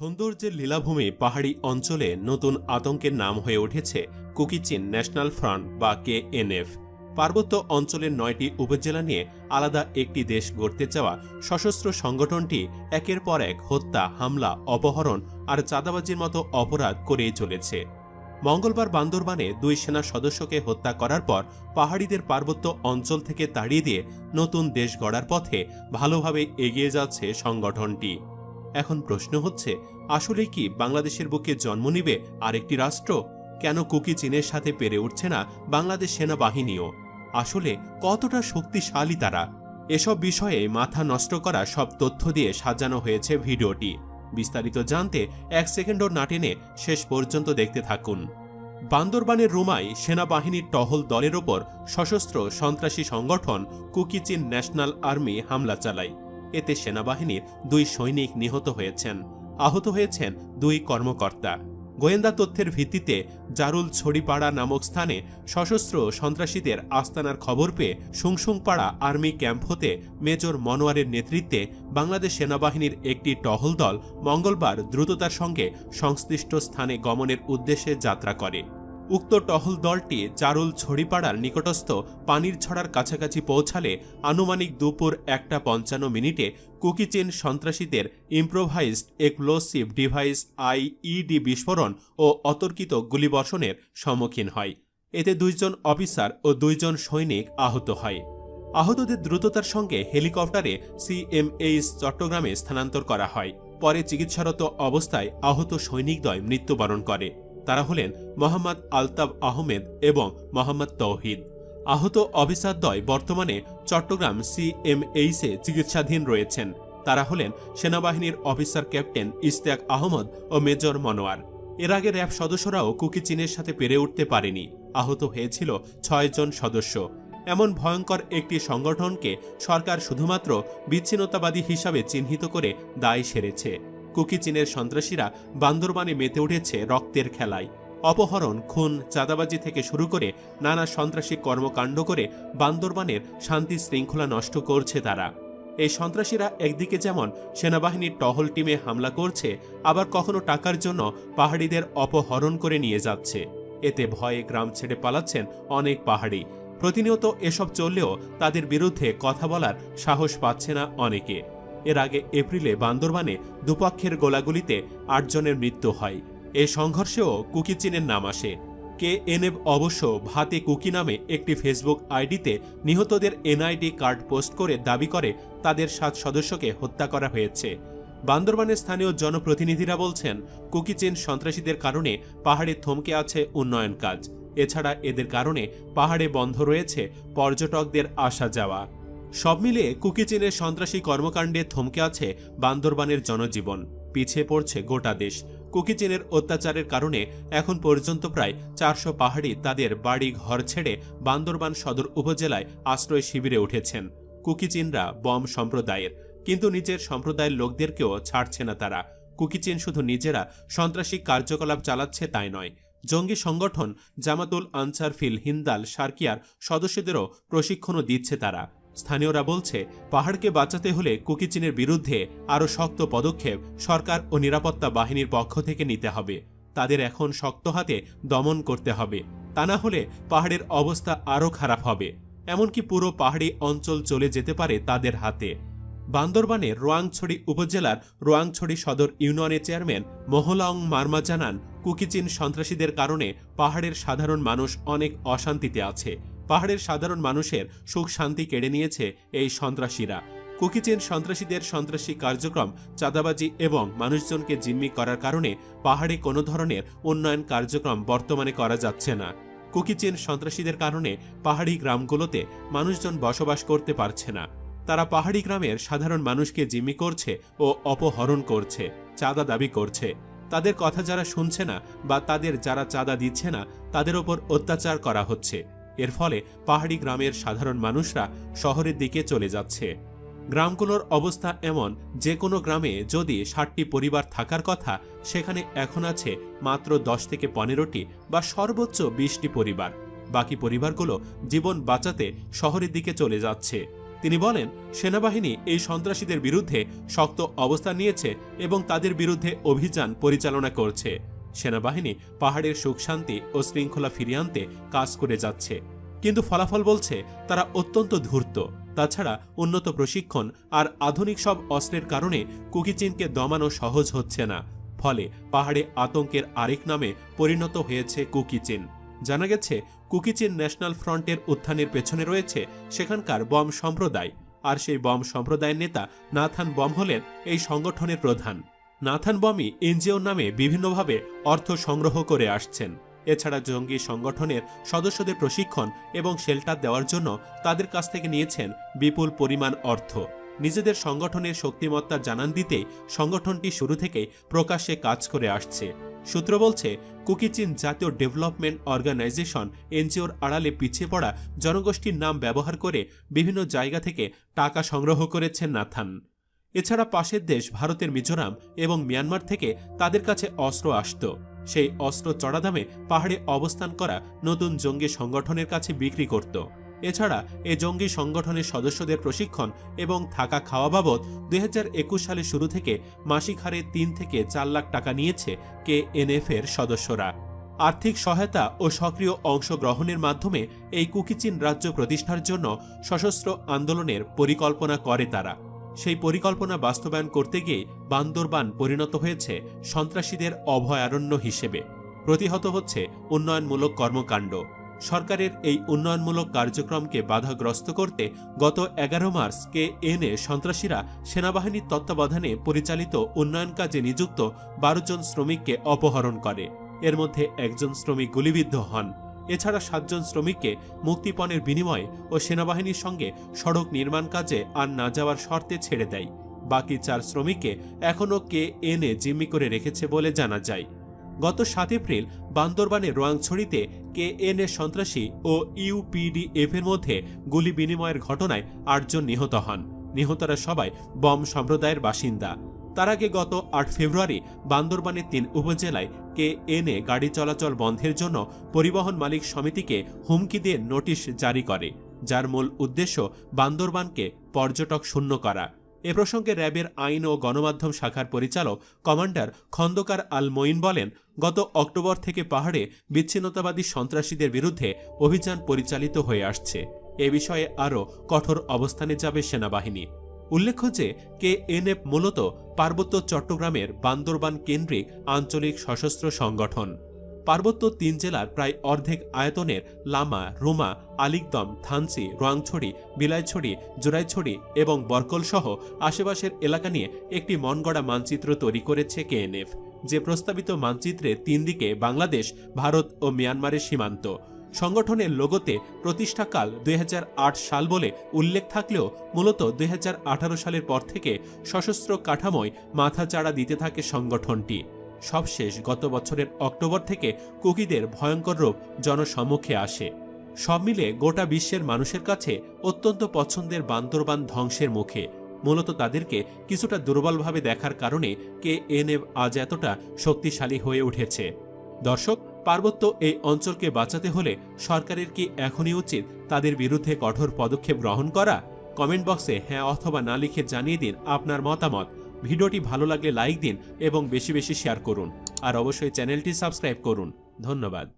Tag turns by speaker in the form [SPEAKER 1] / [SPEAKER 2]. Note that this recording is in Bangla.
[SPEAKER 1] সৌন্দর্যের লীলাভূমি পাহাড়ি অঞ্চলে নতুন আতঙ্কের নাম হয়ে উঠেছে কুকিচিন ন্যাশনাল ফ্রন্ট বা কেএনএফ। পার্বত্য অঞ্চলের নয়টি উপজেলা নিয়ে আলাদা একটি দেশ গড়তে চাওয়া সশস্ত্র সংগঠনটি একের পর এক হত্যা, হামলা, অপহরণ আর চাঁদাবাজির মতো অপরাধ করেই চলেছে। মঙ্গলবার বান্দরবানে দুই সেনা সদস্যকে হত্যা করার পর পাহাড়িদের পার্বত্য অঞ্চল থেকে তাড়িয়ে দিয়ে নতুন দেশ গড়ার পথে ভালোভাবে এগিয়ে যাচ্ছে সংগঠনটি। এখন প্রশ্ন হচ্ছে আসলে কি বাংলাদেশের বুকে জন্ম নিবে আরেকটি রাষ্ট্র? কেন কুকি চীনের সাথে পেরে উঠছে না বাংলাদেশ সেনাবাহিনীও? আসলে কতটা শক্তিশালী তারা? এসব বিষয়ে মাথা নষ্ট করা সব তথ্য দিয়ে সাজানো হয়েছে ভিডিওটি। বিস্তারিত জানতে এক সেকেন্ডও না টেনে শেষ পর্যন্ত দেখতে থাকুন। বান্দরবানের রুমায় সেনাবাহিনীর টহল দলের ওপর সশস্ত্র সন্ত্রাসী সংগঠন কুকিচিন ন্যাশনাল আর্মি হামলা চালায়। এতে সেনাবাহিনীর দুই সৈনিক নিহত হয়েছেন। আহত হয়েছেন দুই কর্মকর্তা। গোয়েন্দা তথ্যের ভিত্তিতে জারুল ছড়িপাড়া নামক স্থানে সশস্ত্র সন্ত্রাসীদের আস্তানার খবর পেয়ে সুংসুংপাড়া আর্মি ক্যাম্প হতে মেজর মনোয়ারের নেতৃত্বে বাংলাদেশ সেনাবাহিনীর একটি টহল দল মঙ্গলবার দ্রুততার সঙ্গে সংশ্লিষ্ট স্থানে গমনের উদ্দেশ্যে যাত্রা করে। উক্ত টহল দলটি জারুল ছড়িপাড়ার নিকটস্থ পানির ছড়ার কাছাকাছি পৌঁছালে আনুমানিক দুপুর একটা পঞ্চান্ন মিনিটে কুকিচেন সন্ত্রাসীদের ইম্প্রোভাইজড এক্সপ্লোসিভ ডিভাইস আইইডি বিস্ফোরণ ও অতর্কিত গুলিবর্ষণের সম্মুখীন হয়। এতে দুইজন অফিসার ও দুইজন সৈনিক আহত হয়। আহতদের দ্রুততার সঙ্গে হেলিকপ্টারে সিএমএইচ চট্টগ্রামে স্থানান্তর করা হয়। পরে চিকিৎসারত অবস্থায় আহত সৈনিকদ্বয় মৃত্যুবরণ করে। হলেন মোহাম্মদ আলতাব আহমেদ এবং মোহাম্মদ তৌহিদ। আহত অফিসারদ্বয় বর্তমানে চট্টগ্রাম সিএমএইচে চিকিৎসাধীন রয়েছেন। তারা হলেন সেনাবাহিনীর অফিসার ক্যাপ্টেন ইশতিয়াক আহমদ ও মেজর মনোয়ার। এর আগে র্যাব সদস্যরাও কুকি চীনের সাথে পেরে উঠতে পারেনি। আহত হয়েছিল ছয়জন সদস্য। এমন ভয়ঙ্কর একটি সংগঠনকে সরকার শুধুমাত্র বিচ্ছিন্নতাবাদী হিসাবে চিহ্নিত করে দায় সেরেছে। কুকি চীনের সন্ত্রাসীরা বান্দরবানে মেতে উঠেছে রক্তের খেলায়। অপহরণ, খুন, চাঁদাবাজি থেকে শুরু করে নানা সন্ত্রাসী কর্মকাণ্ড করে বান্দরবানের শান্তি শৃঙ্খলা নষ্ট করছে তারা। এই সন্ত্রাসীরা একদিকে যেমন সেনাবাহিনীর টহল টিমে হামলা করছে, আবার কখনো টাকার জন্য পাহাড়িদের অপহরণ করে নিয়ে যাচ্ছে। এতে ভয়ে গ্রাম ছেড়ে পালাচ্ছেন অনেক পাহাড়ি। প্রতিনিয়ত এসব চললেও তাদের বিরুদ্ধে কথা বলার সাহস পাচ্ছে না অনেকে। এর আগে এপ্রিলে বান্দরবানে দুপক্ষের গোলাগুলিতে আটজনের মৃত্যু হয়। এ সংঘর্ষেও কুকি চীনের নাম আসে। কে এনএব অবশ্য ভাতে কুকি নামে একটি ফেসবুক আইডিতে নিহতদের এনআইডি কার্ড পোস্ট করে দাবি করে, তাদের সাত সদস্যকে হত্যা করা হয়েছে। বান্দরবানের স্থানীয় জনপ্রতিনিধিরা বলছেন কুকিচেন সন্ত্রাসীদের কারণে পাহাড়ে থমকে আছে উন্নয়ন কাজ। এছাড়া এদের কারণে পাহাড়ে বন্ধ রয়েছে পর্যটকদের আসা যাওয়া। সব মিলিয়ে কুকিচেনের সন্ত্রাসী কর্মকাণ্ডে থমকে আছে বান্দরবানের জনজীবন। পিছিয়ে পড়ছে গোটা দেশ। কুকিচেনের অত্যাচারের কারণে এখন পর্যন্ত প্রায় চারশো পাহাড়ি তাদের বাড়ি ঘর ছেড়ে বান্দরবান সদর উপজেলায় আশ্রয় শিবিরে উঠেছেন। কুকিচিনরা বম সম্প্রদায়ের। কিন্তু নিজের সম্প্রদায়ের লোকদেরকেও ছাড়ছে না তারা। কুকিচিন শুধু নিজেরা সন্ত্রাসী কার্যকলাপ চালাচ্ছে তাই নয়। জঙ্গি সংগঠন জামাতুল আনসার ফিল হিন্দাল সার্কিয়ার সদস্যদেরও প্রশিক্ষণও দিচ্ছে তারা। স্থানীয়রা বলছে, পাহাড়কে বাঁচাতে হলে কুকিচিনের বিরুদ্ধে আরও শক্ত পদক্ষেপ সরকার ও নিরাপত্তা বাহিনীর পক্ষ থেকে নিতে হবে। তাদের এখন শক্ত হাতে দমন করতে হবে। তা না হলে পাহাড়ের অবস্থা আরও খারাপ হবে। এমনকি পুরো পাহাড়ি অঞ্চল চলে যেতে পারে তাদের হাতে। বান্দরবানের রোয়াংছড়ি উপজেলার রোয়াংছড়ি সদর ইউনিয়নের চেয়ারম্যান মোহলাং মার্মা জানান, কুকিচিন সন্ত্রাসীদের কারণে পাহাড়ের সাধারণ মানুষ অনেক অশান্তিতে আছে। পাহাড়ের সাধারণ মানুষের সুখ শান্তি কেড়ে নিয়েছে এই সন্ত্রাসীরা। কুকিচেন সন্ত্রাসীদের সন্ত্রাসী কার্যক্রম চাঁদাবাজি এবং মানুষজনকে জিম্মি করার কারণে পাহাড়ে কোনো ধরনের উন্নয়ন কার্যক্রম বর্তমানে করা যাচ্ছে না। কুকিচেন সন্ত্রাসীদের কারণে পাহাড়ি গ্রামগুলোতে মানুষজন বসবাস করতে পারছে না। তারা পাহাড়ি গ্রামের সাধারণ মানুষকে জিম্মি করছে ও অপহরণ করছে, চাঁদা দাবি করছে। তাদের কথা যারা শুনছে না বা তাদের যারা চাঁদা দিচ্ছে না, তাদের ওপর অত্যাচার করা হচ্ছে। এর ফলে পাহাড়ি গ্রামের সাধারণ মানুষরা শহরের দিকে চলে যাচ্ছে। গ্রামগুলোর অবস্থা এমন যে কোনো গ্রামে যদি ষাটটি পরিবার থাকার কথা, সেখানে এখন আছে মাত্র দশ থেকে পনেরোটি বা সর্বোচ্চ বিশটি পরিবার। বাকি পরিবারগুলো জীবন বাঁচাতে শহরের দিকে চলে যাচ্ছে। তিনি বলেন, সেনাবাহিনী এই সন্ত্রাসীদের বিরুদ্ধে শক্ত অবস্থান নিয়েছে এবং তাদের বিরুদ্ধে অভিযান পরিচালনা করছে। সেনাবাহিনী পাহাড়ের সুখ শান্তি ও শৃঙ্খলা ফিরিয়ে আনতে কাজ করে যাচ্ছে। কিন্তু ফলাফল বলছে তারা অত্যন্ত ধূর্ত। তাছাড়া উন্নত প্রশিক্ষণ আর আধুনিক সব অস্ত্রের কারণে কুকিচিনকে দমানো সহজ হচ্ছে না। ফলে পাহাড়ে আতঙ্কের আরেক নামে পরিণত হয়েছে কুকিচিন জানা গেছে কুকিচিন ন্যাশনাল ফ্রন্টের উত্থানের পেছনে রয়েছে সেখানকার বম সম্প্রদায়। আর সেই বম সম্প্রদায়ের নেতা নাথান বম হলেন এই সংগঠনের প্রধান। নাথান বমি এনজিও নামে বিভিন্নভাবে অর্থ সংগ্রহ করে আসছেন। এছাড়া জঙ্গি সংগঠনের সদস্যদের প্রশিক্ষণ এবং শেল্টার দেওয়ার জন্য তাদের কাছ থেকে নিয়েছেন বিপুল পরিমাণ অর্থ। নিজেদের সংগঠনের শক্তিমত্তা জানান দিতে সংগঠনটি শুরু থেকে প্রকাশ্যে কাজ করে আসছে। সূত্র বলছে, কুকিচিন জাতীয় ডেভেলপমেন্ট অর্গানাইজেশন এনজিওর আড়ালে পিছিয়ে পড়া জনগোষ্ঠীর নাম ব্যবহার করে বিভিন্ন জায়গা থেকে টাকা সংগ্রহ করেছেন নাথান। এছাড়া পাশের দেশ ভারতের মিজোরাম এবং মিয়ানমার থেকে তাদের কাছে অস্ত্র আসত। সেই অস্ত্র চড়া দামে পাহাড়ে অবস্থান করা নতুন জঙ্গি সংগঠনের কাছে বিক্রি করত। এছাড়া এ জঙ্গি সংগঠনের সদস্যদের প্রশিক্ষণ এবং থাকা খাওয়া বাবদ দুই হাজার একুশ সালে শুরু থেকে মাসিক হারে তিন থেকে চার লাখ টাকা নিয়েছে কে এর সদস্যরা। আর্থিক সহায়তা ও সক্রিয় অংশগ্রহণের মাধ্যমে এই কুকিচিন রাজ্য প্রতিষ্ঠার জন্য সশস্ত্র আন্দোলনের পরিকল্পনা করে তারা। সেই পরিকল্পনা বাস্তবায়ন করতে গিয়ে বান্দরবান পরিণত হয়েছে সন্ত্রাসীদের অভয়ারণ্য হিসেবে। প্রতিহত হচ্ছে উন্নয়নমূলক কর্মকাণ্ড। সরকারের এই উন্নয়নমূলক কার্যক্রমকে বাধাগ্রস্ত করতে গত এগারো মার্চ কে এনে সন্ত্রাসীরা সেনাবাহিনীর তত্ত্বাবধানে পরিচালিত উন্নয়ন কাজে নিযুক্ত বারো জন শ্রমিককে অপহরণ করে। এর মধ্যে একজন শ্রমিক গুলিবিদ্ধ হন। এছাড়া সাতজন শ্রমিককে মুক্তিপণের বিনিময়ে ও সেনাবাহিনীর সঙ্গে সড়ক নির্মাণ কাজে আর না যাওয়ার শর্তে ছেড়ে দেয়। বাকি চার শ্রমিককে এখনও কে এনে জিম্মি করে রেখেছে বলে জানা যায়। গত সাত এপ্রিল বান্দরবানের রোয়াংছড়িতে কে এন এ সন্ত্রাসী ও ইউপিডিএফ এর মধ্যে গুলি বিনিময়ের ঘটনায় আটজন নিহত হন। নিহতরা সবাই বম সম্প্রদায়ের বাসিন্দা। তার আগে গত আট ফেব্রুয়ারি বান্দরবানের তিন উপজেলায় কে এনে গাড়ি চলাচল বন্ধের জন্য পরিবহন মালিক সমিতিকে হুমকি দিয়ে নোটিশ জারি করে, যার মূল উদ্দেশ্য বান্দরবানকে পর্যটক শূন্য করা। এ প্রসঙ্গে র্যাবের আইন ও গণমাধ্যম শাখার পরিচালক কমান্ডার খন্দকার আল মঈন বলেন, গত অক্টোবর থেকে পাহাড়ে বিচ্ছিন্নতাবাদী সন্ত্রাসীদের বিরুদ্ধে অভিযান পরিচালিত হয়ে আসছে। এ বিষয়ে আরও কঠোর অবস্থানে যাবে সেনাবাহিনী। উল্লেখ্য যে কে এনএফ মূলত পার্বত্য চট্টগ্রামের বান্দরবান কেন্দ্রিক আঞ্চলিক সশস্ত্র সংগঠন। পার্বত্য তিন জেলার প্রায় অর্ধেক আয়তনের লামা, রুমা, আলিকদম থানসি রোয়াংছড়ি, বিলাইছড়ি জোড়াইছড়ি এবং বরকল সহ আশেপাশের এলাকা নিয়ে একটি মনগড়া মানচিত্র তৈরি করেছে কেএনএফ। যে প্রস্তাবিত মানচিত্রে তিন দিকে বাংলাদেশ, ভারত ও মিয়ানমারের সীমান্ত। সংগঠনের লোগোতে প্রতিষ্ঠাকাল দুই হাজার আট সাল বলে উল্লেখ থাকলেও মূলত দুই হাজার আঠারো সালের পর থেকে সশস্ত্র কাঠামোয় মাথাচাড়া দিতে থাকে সংগঠনটি। সবশেষ গত বছরের অক্টোবর থেকে কুকিদের ভয়ঙ্কর রূপ জনসম্মুখে আসে। সব মিলে গোটা বিশ্বের মানুষের কাছে অত্যন্ত পছন্দের বান্দরবান ধ্বংসের মুখে। মূলত তাদেরকে কিছুটা দুর্বলভাবে দেখার কারণে কে এনএফ আজ এতটা শক্তিশালী হয়ে উঠেছে। দর্শক পার্বত্য এই অঞ্চলকে বাঁচাতে হলে সরকারের কি এখনই উচিত তাদের বিরুদ্ধে কঠোর পদক্ষেপ গ্রহণ করা? কমেন্ট বক্সে হ্যাঁ অথবা না লিখে জানিয়ে দিন আপনার মতামত। ভিডিওটি ভালো লাগলে লাইক দিন এবং বেশি বেশি শেয়ার করুন। আর অবশ্যই চ্যানেলটি সাবস্ক্রাইব করুন। ধন্যবাদ।